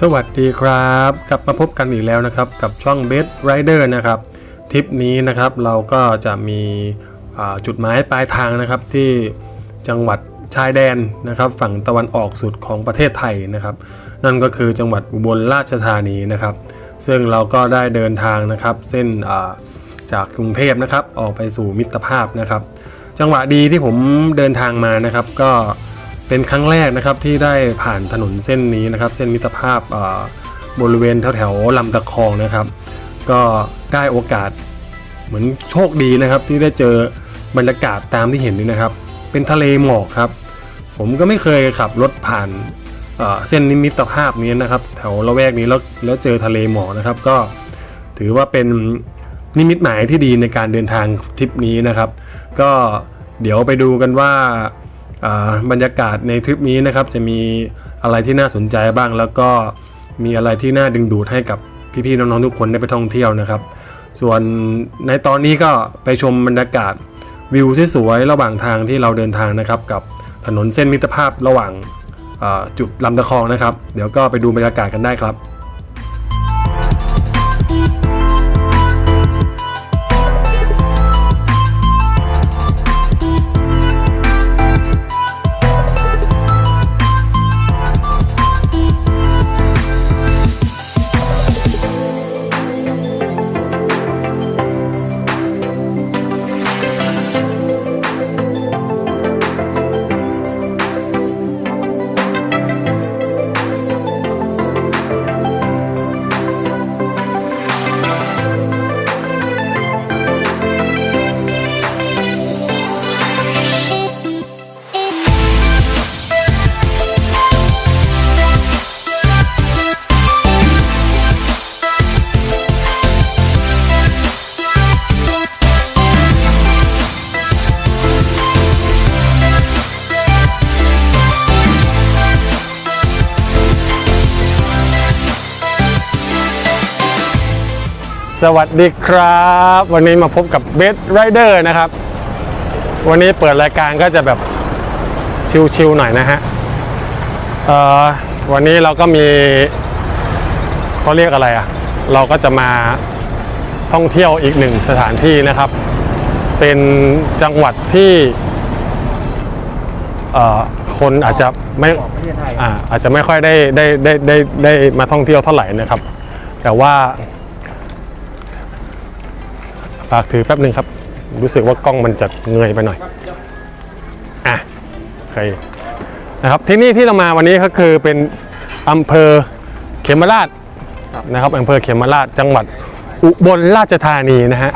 สวัสดีครับ กลับมาพบกันอีกแล้วนะครับ กับช่อง b e d Rider นะครับทริปนี้นะครับเราก็จะมีจุดหมายปลายทางนะครับที่จังหวัดชายแดนนะครับ ฝั่งตะวันออกสุดของประเทศไทยนะครับ นั่นก็คือจังหวัดอุบลราชธานีนะครับ ซึ่งเราก็ได้เดินทางนะครับ เส้นจากกรุงเทพนะครับ ออกไปสู่มิตรภาพนะครับ จังหวะดีที่ผมเดินทางมานะครับ ก็ เป็นครั้งแรกนะครับที่ได้ผ่านถนนเส้นนี้นะครับ เส้นมิตรภาพบริเวณแถวแถวๆลำตะคองนะครับ ก็ได้โอกาสเหมือนโชคดีนะครับ ที่ได้เจอบรรยากาศตามที่เห็นนี่นะครับ เป็นทะเลหมอกครับ ผมก็ไม่เคยขับรถผ่านเส้นนิมิตรภาพนี้นะครับ แถวละแวกนี้แล้วแล้วเจอทะเลหมอกนะครับ ก็ถือว่าเป็นนิมิตหมายที่ดีในการเดินทางทริปนี้นะครับ ก็เดี๋ยวไปดูกันว่า บรรยากาศในทริปนี้นะครับจะมีอะไรที่น่าสนใจบ้าง แล้วก็มีอะไรที่น่าดึงดูดให้กับพี่ๆน้องๆทุกคนได้ไปท่องเที่ยวนะครับ ส่วนในตอนนี้ก็ไปชมบรรยากาศวิวสวยๆระหว่างทางที่เราเดินทางนะครับ กับถนนเส้นมิตรภาพระหว่างจุดลำตะคองนะครับ เดี๋ยวก็ไปดูบรรยากาศกันได้ครับ สวัสดีครับ วันนี้มาพบกับเบสไรเดอร์นะครับ วันนี้เปิดรายการก็จะแบบชิลๆหน่อยนะฮะวันนี้เราก็มีเขาเรียกอะไรอะ่ะ เราก็จะมาท่องเที่ยวอีกหนึ่งสถานที่นะครับ เป็นจังหวัดที่คนอาจจะไม่อาอาจจะไม่ค่อยได้ได้ได้ได้ได้มาท่องเที่ยวเท่าไหร่นะครับ แต่ว่า ฝากถือแป๊บหนึ่งครับ รู้สึกว่ากล้องมันจะเงยไปหน่อย อะโอเคนะครับที่นี่ที่เรามาวันนี้ก็คือเป็นอำเภอเขมราชนะครับอำเภอเขมราชจังหวัดอุบลราชธานีนะฮะ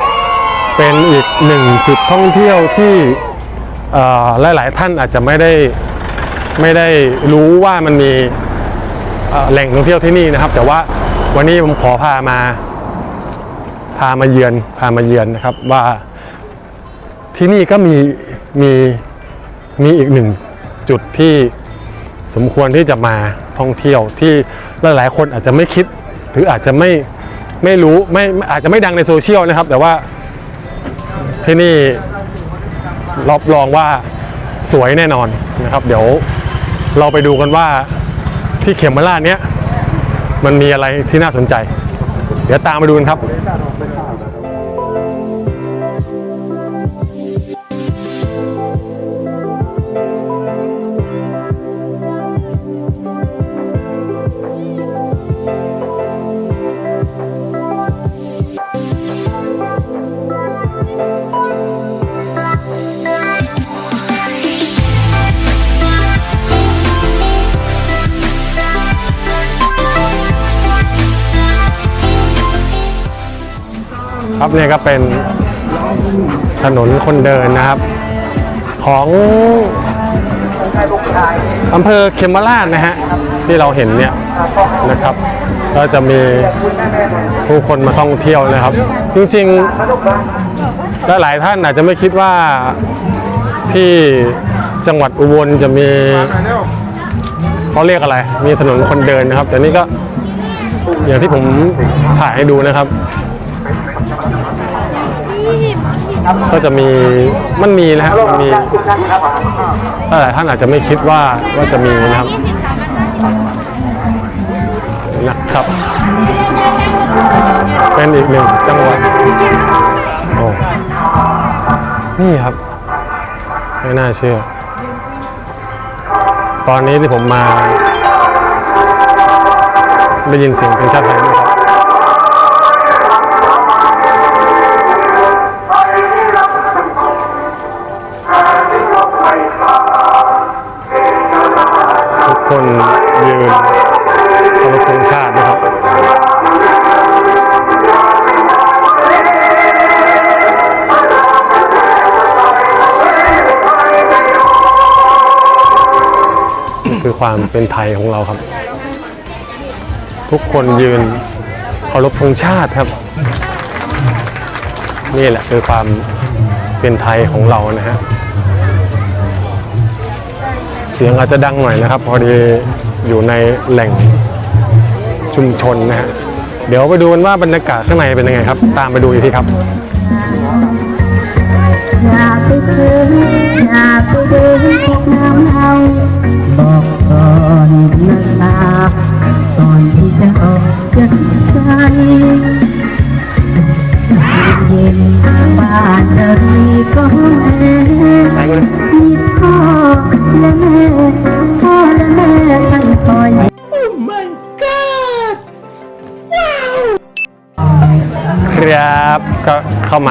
เป็นอีกหนึ่งจุดท่องเที่ยวที่หลาย ๆ ท่านอาจจะไม่ได้ไม่ได้รู้ว่ามันมีแหล่งท่องเที่ยวที่นี่นะครับ แต่ว่าวันนี้ผมขอพามา พามาเยือนพามาเยือนนะครับว่าที่นี่ก็มีมีมีอีกหนึ่งจุดที่สมควรที่จะมาท่องเที่ยวที่หลายๆ คนอาจจะไม่คิด หรืออาจจะไม่ไม่รู้ไม่อาจจะไม่ดังในโซเชียลนะครับ แต่ว่าที่นี่รับรองว่าสวยแน่นอนนะครับ เดี๋ยวเราไปดูกันว่าที่เขมราชเนี้ยมันมีอะไรที่น่าสนใจ เดี๋ยวตามมาดูกันครับ เนี่ยก็เป็นถนนคนเดินนะครับ ของอำเภอเขมราชนะฮะที่เราเห็นเนี่ยนะครับ ก็จะมีผู้คนมาท่องเที่ยวนะครับ จริงๆหลายท่านอาจจะไม่คิดว่าที่จังหวัดอุบลจะมีเขาเรียกอะไร มีถนนคนเดินนะครับ แต่นี่ก็อย่างที่ผมถ่ายให้ดูนะครับ ก็จะมีมันมีนะฮะมันมีหลายท่านอาจจะไม่คิดว่าว่าจะมีนะครับนะครับ เป็นอีกหนึ่งจังหวัดโอ้นี่ครับ ไม่น่าเชื่อ ตอนนี้ที่ผมมา ได้ยินเสียงเพลงชาติไทย ครับทุกคนยืนเคารพธงชาตินะครับคือความเป็นไทยของเราครับ ทุกคนยืนเคารพธงชาติครับ นี่แหละคือความเป็นไทยของเรานะฮะ สียงอาจจะดังหน่อยนะครับ พอดีอยู่ในแหล่งชุมชนนะฮะเดี๋ยวไปดูกันว่าบรรยากาศข้างในเป็นยังไงครับ ตามไปดูอีกทีครับอยากไปเจออยากไป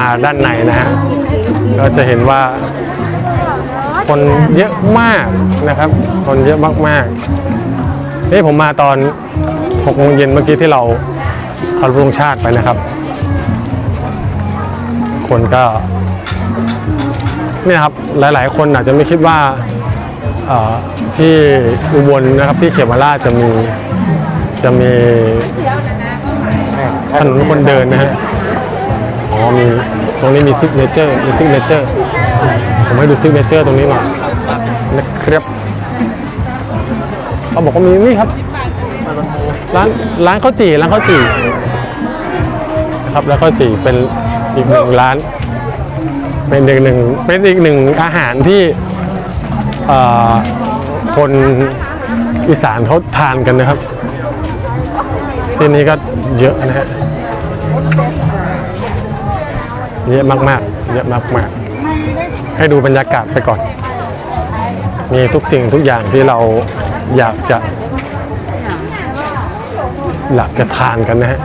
มาด้านในนะฮะก็จะเห็นว่าคนเยอะมากนะครับ คนเยอะมากๆนี่ผมมาตอน6โมงเย็นเมื่อกี้ที่เราเคารพธงชาติไปนะครับ คนก็นี่นะครับหลายๆ คนอาจจะไม่คิดว่าเอ่อที่อุบลนะครับที่เขมราชจะมีจะมีถนนคนเดินนะฮะ อ๋อมีตรงนี้มีซิกเนเจอร์มีซิกเนเจอร์ผมให้ดูซิกเนเจอร์ตรงนี้หน่อยนะครับเขาบอกว่ามีนี่ครับ ร้านร้านข้าวจี่ร้านข้าวจี่ครับแล้วข้าวจี่เป็นอีกหนึ่งร้าน เป็นอีกหนึ่งเป็นอีกหนึ่งอาหารที่คนอีสานเขาทานกันนะครับ ที่นี้ก็เยอะนะฮะ เยอะมากๆ เยอะมากๆ ให้ดูบรรยากาศไปก่อน มีทุกสิ่งทุกอย่างที่เราอยากจะอยากจะทานกันนะฮะ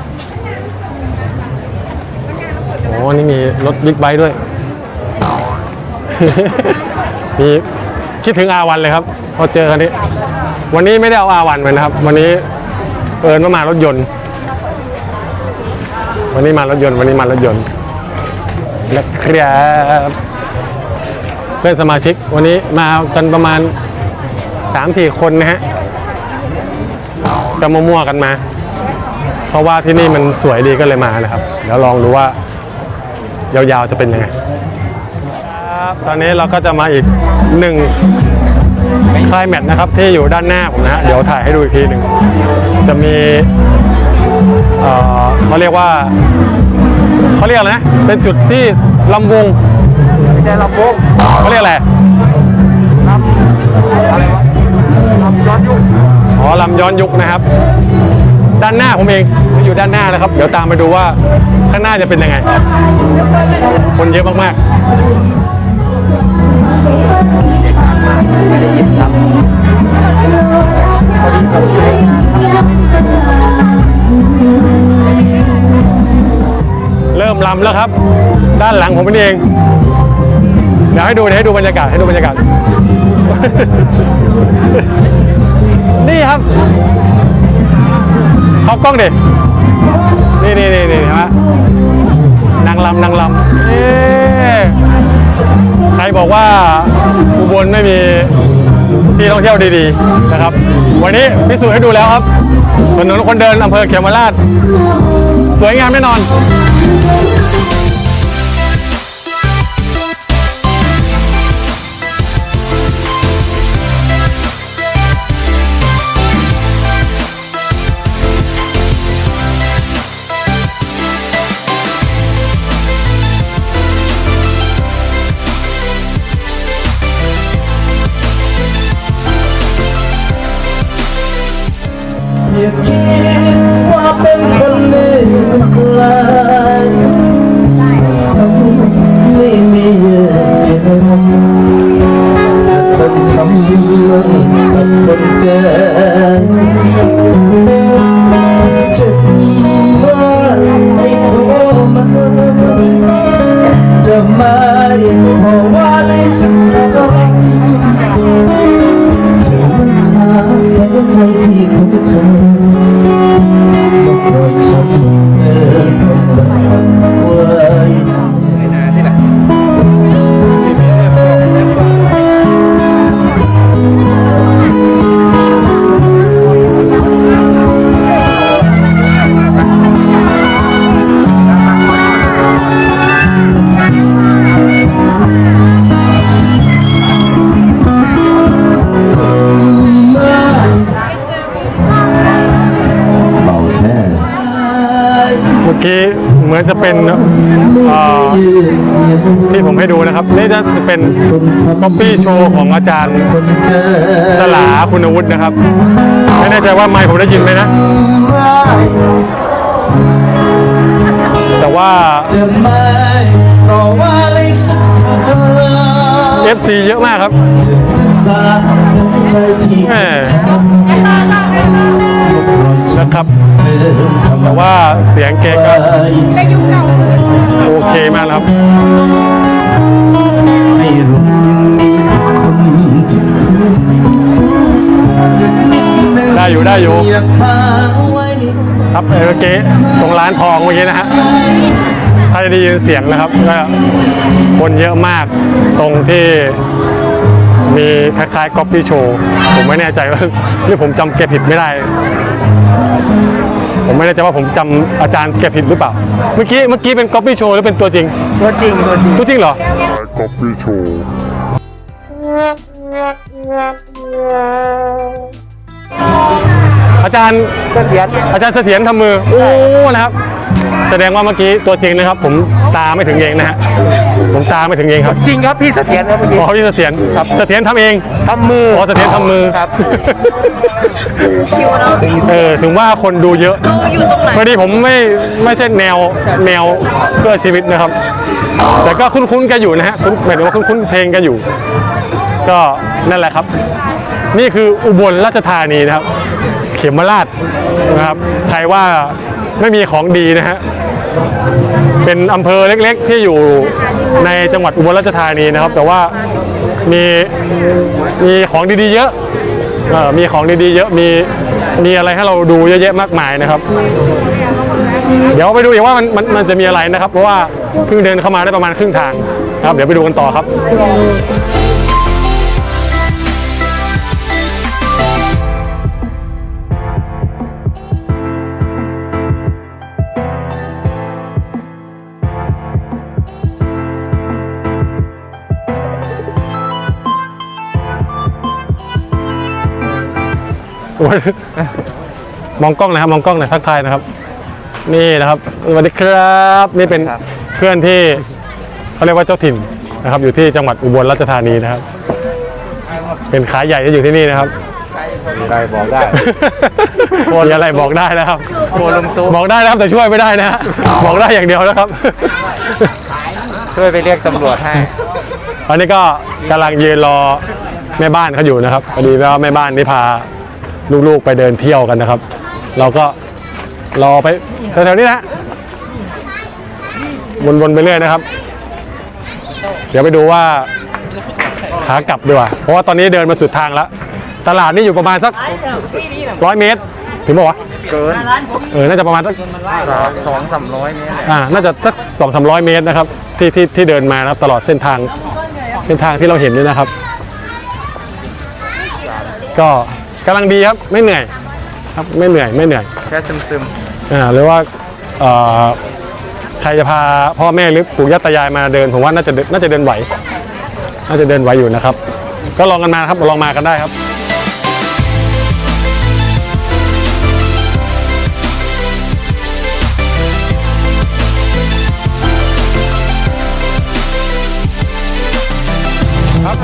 โอ้นี่มีรถบิ๊กไบค์ด้วย มีคิดถึงอาวันเลยครับ พอเจอคันนี้ วันนี้ไม่ได้เอาอาวันไปนะครับ วันนี้เอิญว่ามารถยนต์ วันนี้มารถยนต์ วันนี้มารถยนต์ นะครับเพื่อนสมาชิกวันนี้มากันประมาณ 3-4 คนนะฮะก็มั่วๆกันมา เพราะว่าที่นี่มันสวยดีก็เลยมานะครับ เดี๋ยวลองดูว่ายาวๆจะเป็นยังไงครับตอนนี้เราก็จะมาอีกหนึ่งคลายแมทนะครับที่อยู่ด้านหน้าผมนะฮะเดี๋ยวถ่ายให้ดูอีกทีหนึ่งจะมีเอ่อเขาเรียกว่า เขาเรียกอะไรนะ เป็นจุดที่ลำวงไม่ใช่ลำวงเขาเรียกอะไรลำอะไรวะลำย้อนยุคอ๋อลำย้อนยุคนะครับ ด้านหน้าผมเองอยู่ด้านหน้านะครับ เดี๋ยวตามไปดูว่าข้างหน้าจะเป็นยังไง คนเยอะมากๆ มลำแล้วครับ ด้านหลังผมเอง เดี๋ยวให้ดูเดี๋ยวให้ดูบรรยากาศให้ดูบรรยากาศ นี่ครับเอากล้องดินี่นี่นี่นี่เห็นไหมนางลำนางลำใครบอกว่าอุบลไม่มีที่ท่องเที่ยวดีๆนะครับ วันนี้พิสูจน์ให้ดูแล้วครับถนนคนเดินอำเภอเขมราช สวยงามแน่นอนอย่ กี้เหมือนจะเป็นที่ผมให้ดูนะครับ นี่จะเป็นก๊อปปี้โชว์ของอาจารย์สลาคุณวุฒินะครับ ไม่แน่ใจว่าไมค์ผมได้ยินไหมนะ แต่ว่าจะไม่ต่อว่าเยสักคำ FC เยอะมากครับแมทำนะครับ แต่ว่าเสียงแกก็โอเคมากครับให้รู้ได้อยู่ได้อยู่อยากพาไว้ในใจครับเมื่อกี้ตรงร้านทองเมื่อกี้นะฮะถ้าได้ยินเสียงนะครับก็คนเยอะมากตรงที่มีคล้ายๆก๊อปปี้โชว์ ผมไม่แน่ใจว่านี่ผมจำแกผิดไม่ได้ ผมไม่แน่ใจว่าผมจำอาจารย์แกผิดหรือเปล่า เมื่อกี้เมื่อกี้เป็นก๊อปปี้โชว์หรือเป็นตัวจริง ตัวจริงตัวจริงตัวจริงเหรอ Copy Show. อาจารย์ เสถียรอาจารย์เสถียรทำมือ โอ้ นะครับ แสดงว่าเมื่อกี้ตัวจริงนะครับ ผมตาไม่ถึงเองนะฮะผมตาไม่ถึงเองครับจริงครับพี่เสถียรครับเมื่อกี้ อ๋อพี่เสถียรครับเสถียรทำเองทำมืออ๋อเสถียรทำมือครับเออถึงว่าคนดูเยอะพอดีผมไม่ไม่ใช่แนวแนวเพื่อชีวิตนะครับ แต่ก็คุ้นๆกันอยู่นะฮะคุ้นหมายถึงว่าคุ้นๆเพลงกันอยู่ ก็นั่นแหละครับ นี่คืออุบลราชธานีนะครับ เขมราชนะครับ ใครว่า ไม่มีของดีนะฮะ เป็นอำเภอเล็กๆ ที่อยู่ในจังหวัดอุบลราชธานีนะครับ แต่ว่ามีมีของดีๆเยอะเออมีของดีๆเยอะมีมีอะไรให้เราดูเยอะแยะมากมายนะครับ เดี๋ยวไปดูอีกว่ามันมันมันจะมีอะไรนะครับ เพราะว่าเพิ่งเดินเข้ามาได้ประมาณครึ่งทางนะครับ เดี๋ยวไปดูกันต่อครับ โอ้ยมองกล้องหนะครับมองกล้องหน่อยทักทายนะครับ นี่นะครับสวัสดีครับ นี่เป็นเพื่อนที่เขาเรียกว่าเจ้าถิ่นนะครับ อยู่ที่จังหวัดอุบลราชธานีนะครับ เป็นขายใหญ่ที่อยู่ที่นี่นะครับ ได้บอกได้มีอะไรบอกได้นะครับ โคลมตู้บอกได้นะครับแต่ช่วยไม่ได้นะฮะบอกได้อย่างเดียวนะครับ ช่วยไปเรียกตำรวจให้ ตอนนี้ก็กำลังยืนรอแม่บ้านเขาอยู่นะครับพอดีว่าแม่บ้านนี่พา ลูกๆไปเดินเที่ยวกันนะครับ เราก็รอไปแถวๆนี้นะวนๆไปเรื่อยนะครับ เดี๋ยวไปดูว่าขากลับดีกว่า เพราะว่าตอนนี้เดินมาสุดทางแล้ว ตลาดนี่อยู่ประมาณสักร้อยเมตร ถึงบอกวะเกินเออ น่าจะประมาณสักสามสองสามร้อยเมตรเนี่ยอ่า น่าจะสักสองสามร้อยเมตรนะครับ ที่ที่ที่เดินมานะครับตลอดเส้นทาง เส้นทางที่เราเห็นนี่นะครับ ก็ กำลังดีครับไม่เหนื่อยครับไม่เหนื่อยไม่เหนื่อยแค่ซึมซึมอ่าหรือว่าเอ่อใครจะพาพ่อแม่หรือปู่ย่าตายายมาเดินผมว่าน่าจะเดินน่าจะเดินไหวน่าจะเดินไหวอยู่นะครับ ก็ลองกันมาครับลองมากันได้ครับ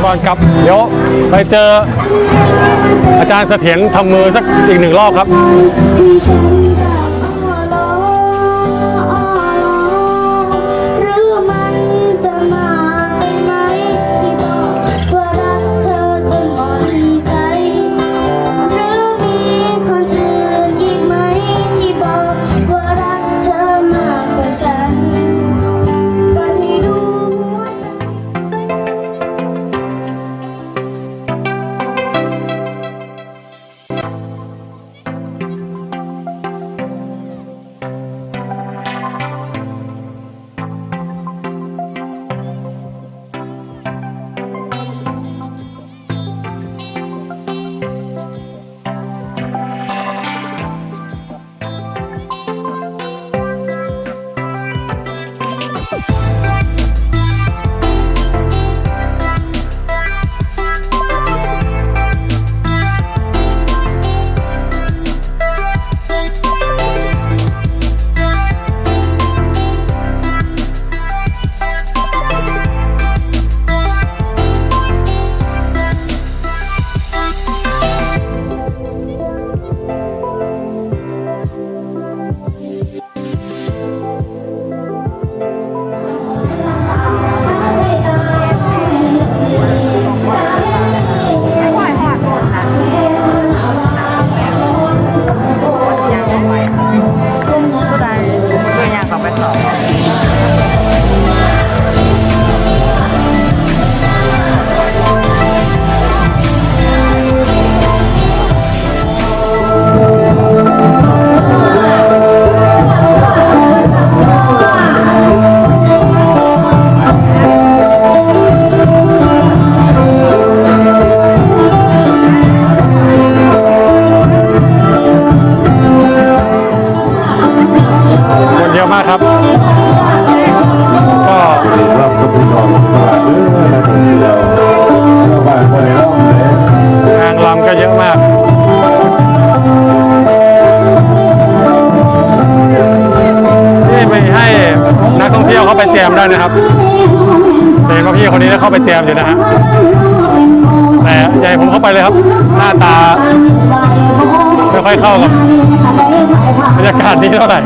ก่อนกลับ เดี๋ยวไปเจออาจารย์เสถียรทำมือสักอีกหนึ่งรอบครับ ได้นะครับเสียงพี่คนนี้ได้เข้าไปแจมอยู่นะฮะแต่ให้ผมเข้าไปเลยครับ หน้าตาไม่ค่อยเข้ากับบรรยากาศนี้เท่าไหร่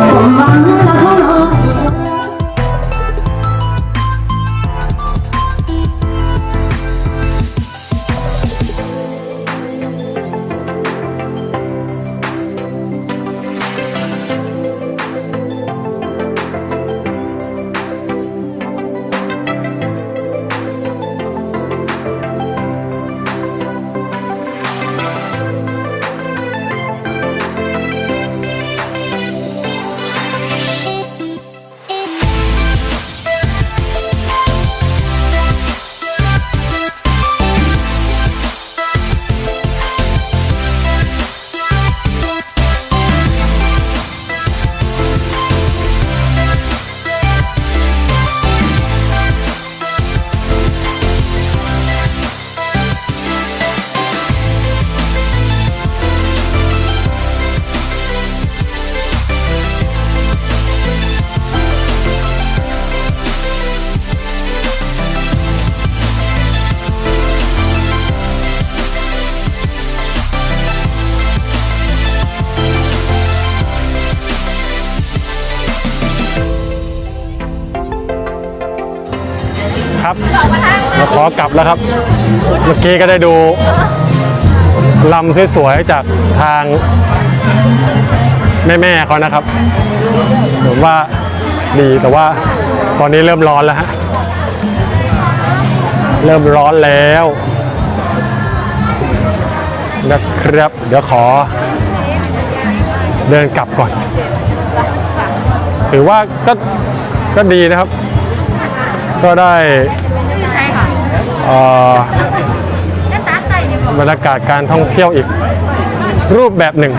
กลับแล้วครับ เมื่อกี้ก็ได้ดูลำสวยๆจากทางแม่ๆเขานะครับผมว่าดีแต่ว่าตอนนี้เริ่มร้อนแล้วฮะเริ่มร้อนแล้วนะครับ เดี๋ยวขอ เดินกลับก่อน ถือว่าก็ก็ดีนะครับ ก็ได้ บรรยากาศการท่องเที่ยวอีกรูปแบบหนึ่ง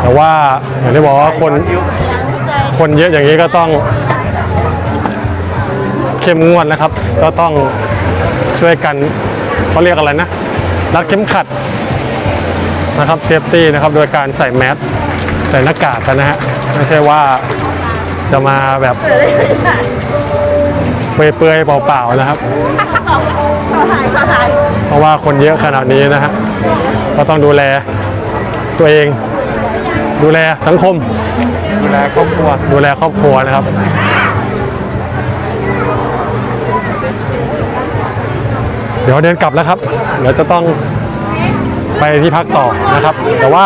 แต่ว่าอย่างที่บอกว่าคนคนเยอะอย่างนี้ก็ต้องเข้มงวดนะครับ ก็ต้องช่วยกันเขาเรียกอะไรนะรัดเข็มขัดนะครับเซฟตี้นะครับโดยการใส่แมสใส่หน้ากากกันนะฮะไม่ใช่ว่า จะมาแบบเปื่อยๆเปล่าๆนะครับ เพราะว่าคนเยอะขนาดนี้นะฮะก็ต้องดูแลตัวเอง ดูแลสังคม ดูแลครอบครัวดูแลครอบครัวนะครับเดี๋ยวเดินกลับแล้วครับ เดี๋ยวจะต้องไปที่พักต่อนะครับ แต่ว่า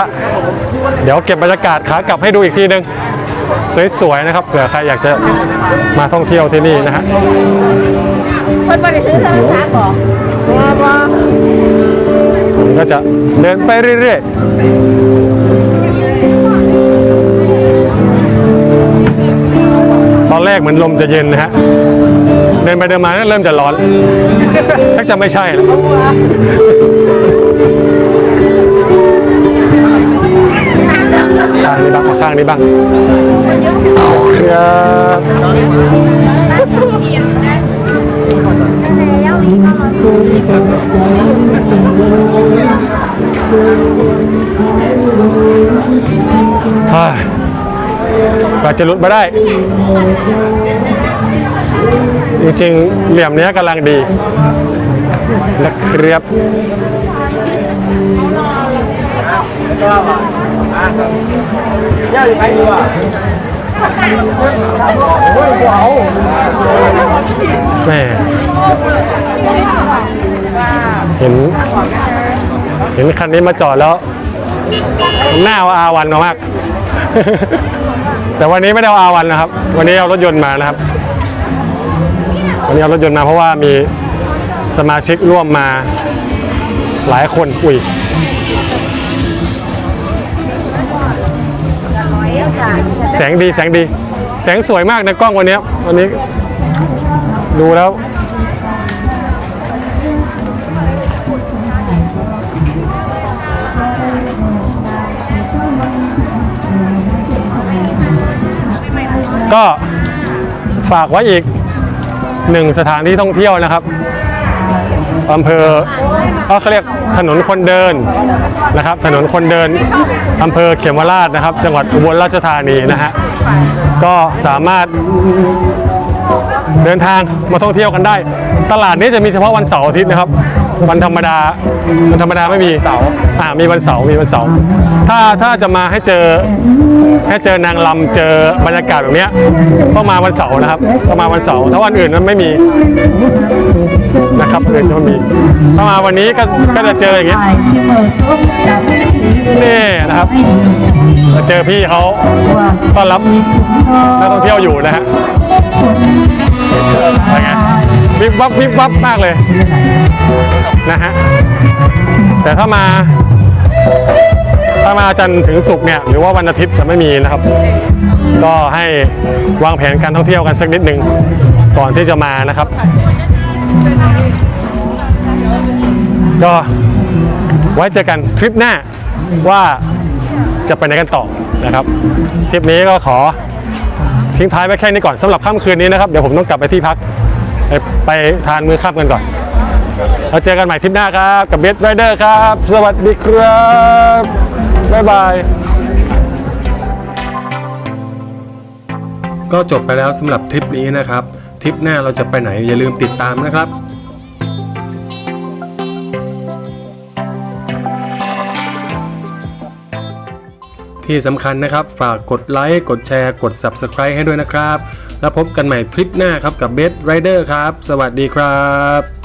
เดี๋ยวเก็บบรรยากาศขากลับให้ดูอีกทีหนึ่ง สวยๆนะครับเผื่อใครอยากจะมาท่องเที่ยวที่นี่นะฮะคนบริสุทธิ์ทางบอกว่าว่าผมก็จะเดินไปเรื่อยๆ ตอนแรกเหมือนลมจะเย็นนะฮะ เดินไปเดินมาเริ่มจะร้อนชักจะไม่ใช่แล้ว ข้างนี้บ้างมาข้างนี้บ้างครับฮ้ยกว่าจะหลุดมาได้ จริงๆเหลี่ยมเนี้ยกำลังดีนะครับ แม่เห็น เห็นคันนี้มาจอดแล้ว หน้าเอาอาวันมามาก แต่วันนี้ไม่ได้เอาอาวันนะครับ วันนี้เอารถยนต์มานะครับ วันนี้เอารถยนต์มาเพราะว่ามีสมาชิกร่วมมาหลายคน อุ้ย แสงดีแสงดี แสงสวยมากในกล้องวันนี้วันนี้ดูแล้วก็ฝากไว้อีกหนึ่งสถานที่ท่องเที่ยวนะครับ อำเภอก็เขาเรียกถนนคนเดินนะครับ ถนนคนเดินอำเภอเขมราชนะครับ จังหวัดอุบลราชธานีนะฮะก็สามารถเดินทางมาท่องเที่ยวกันได้ ตลาดนี้จะมีเฉพาะวันเสาร์อาทิตย์นะครับ วันธรรมดาวันธรรมดาไม่มีเสาร์อ่ามีวันเสาร์มีวันเสาร์ถ้าถ้าจะมาให้เจอให้เจอนางลำเจอบรรยากาศแบบเนี้ยต้องมาวันเสาร์นะครับต้องมาวันเสาร์ถ้าวันอื่นมันไม่มีนะครับวันอื่นจะไม่มีถ้ามาวันนี้ก็ก็จะเจออย่างเงี้ยที่เมื่อสมกับนี่นะครับมาเจอพี่เขาว่าต้อนรับนักท่องเที่ยวอยู่นะฮะอะไรไง วิบวับวิบวับมากเลยนะฮะแต่ถ้ามาถ้ามาจันทร์ถึงศุกร์เนี่ยหรือว่าวันอาทิตย์จะไม่มีนะครับ ก็ให้วางแผนการท่องเที่ยวกันสักนิดหนึ่งก่อนที่จะมานะครับ ก็ไว้เจอกันทริปหน้าว่าจะไปไหนกันต่อนะครับทริปนี้ก็ขอทิ้งท้ายไว้แค่นี้ก่อนสำหรับค่ำคืนนี้นะครับ เดี๋ยวผมต้องกลับไปที่พัก ไปไปทานมื้อค่ำกันก่อนเราเจอกันใหม่ทริปหน้าครับ กับเบสไรเดอร์ครับ สวัสดีครับ บ๊ายบาย ก็จบไปแล้วสำหรับทริปนี้นะครับ ทริปหน้าเราจะไปไหนอย่าลืมติดตามนะครับที่สำคัญนะครับ ฝากกดไลค์ กดแชร์ กด Subscribe ให้ด้วยนะครับ แล้วพบกันใหม่ทริปหน้าครับกับเบสไรเดอร์ครับ สวัสดีครับ